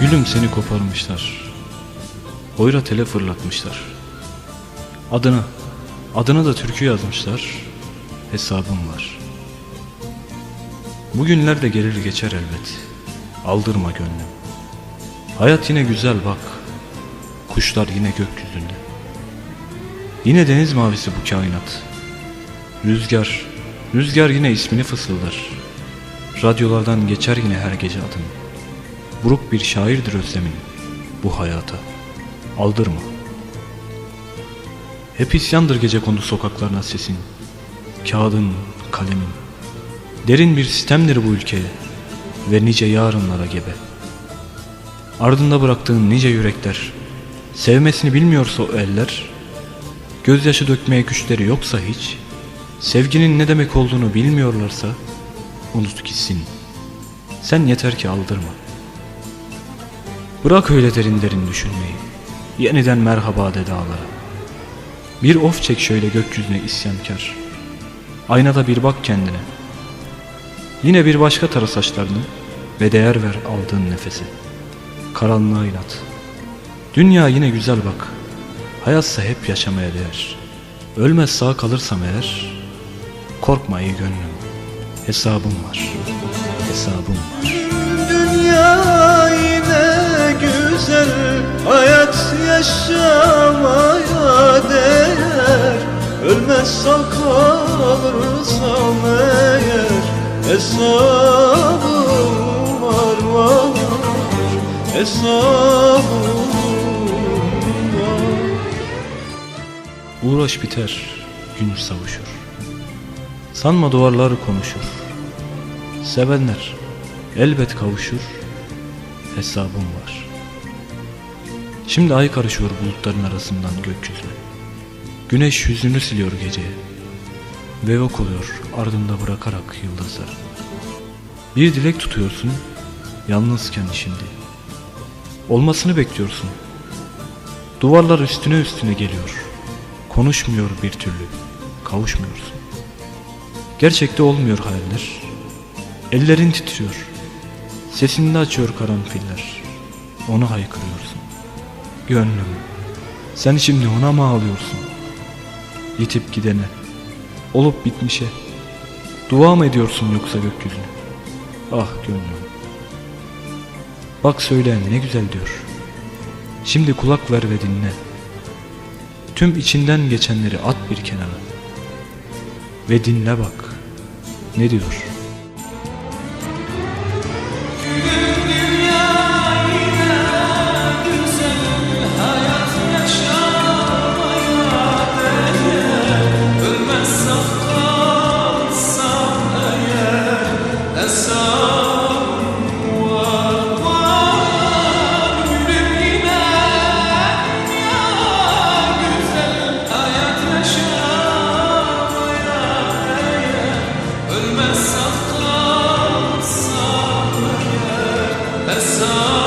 Gülüm seni koparmışlar. Boyra tele fırlatmışlar. Adına, adına da türkü yazmışlar. Hesabım var. Bugünler de gelir geçer elbet. Aldırma gönlüm. Hayat yine güzel bak. Kuşlar yine gökyüzünde. Yine deniz mavisi bu kainat. Rüzgar, rüzgar yine ismini fısıldar. Radyolardan geçer yine her gece adın. Buruk bir şairdir özlemin bu hayata. Aldırma. Hep isyandır gece kondu sokaklarına sesin. Kağıdın, kalemin. Derin bir sistemdir bu ülkeye ve nice yarınlara gebe. Ardında bıraktığın nice yürekler, sevmesini bilmiyorsa o eller, gözyaşı dökmeye güçleri yoksa hiç, sevginin ne demek olduğunu bilmiyorlarsa, unut gitsin. Sen yeter ki aldırma. Bırak öyle derin derin düşünmeyi, yeniden merhaba de dağlara. Bir of çek şöyle gökyüzüne isyankar. Aynada bir bak kendine. Yine bir başka tara saçlarını ve değer ver aldığın nefese. Karanlığa inat. Dünya yine güzel bak. Hayatsa hep yaşamaya değer. Ölmez sağ kalırsam eğer, korkma iyi gönlüm. Hesabım var. Hesabım var. Dünya güzel Hayat yaşamaya değer Ölmez sağ kalırsam eğer Hesabım var var Hesabım var Uğraş biter, gün savuşur. Sanma duvarlar konuşur. Sevenler elbet kavuşur. Hesabım var. Şimdi ay karışıyor bulutların arasından gökyüzüne. Güneş yüzünü siliyor geceye. Ve yok oluyor ardında bırakarak yıldızlar. Bir dilek tutuyorsun, yalnızken şimdi. Olmasını bekliyorsun. Duvarlar üstüne üstüne geliyor. Konuşmuyor bir türlü. Kavuşmuyorsun. Gerçekte olmuyor hayaller. Ellerin titriyor. Sesini açıyor karanfiller. Onu haykırıyorsun. Gönlüm. Sen şimdi ona mı ağlıyorsun? Yitip gidene. Olup bitmişe. Dua mı ediyorsun yoksa gökyüzüne? Ah gönlüm. Bak söyleyen ne güzel diyor. Şimdi kulak ver ve dinle. Tüm içinden geçenleri at bir kenara. Ve dinle bak. Ne diyor? a.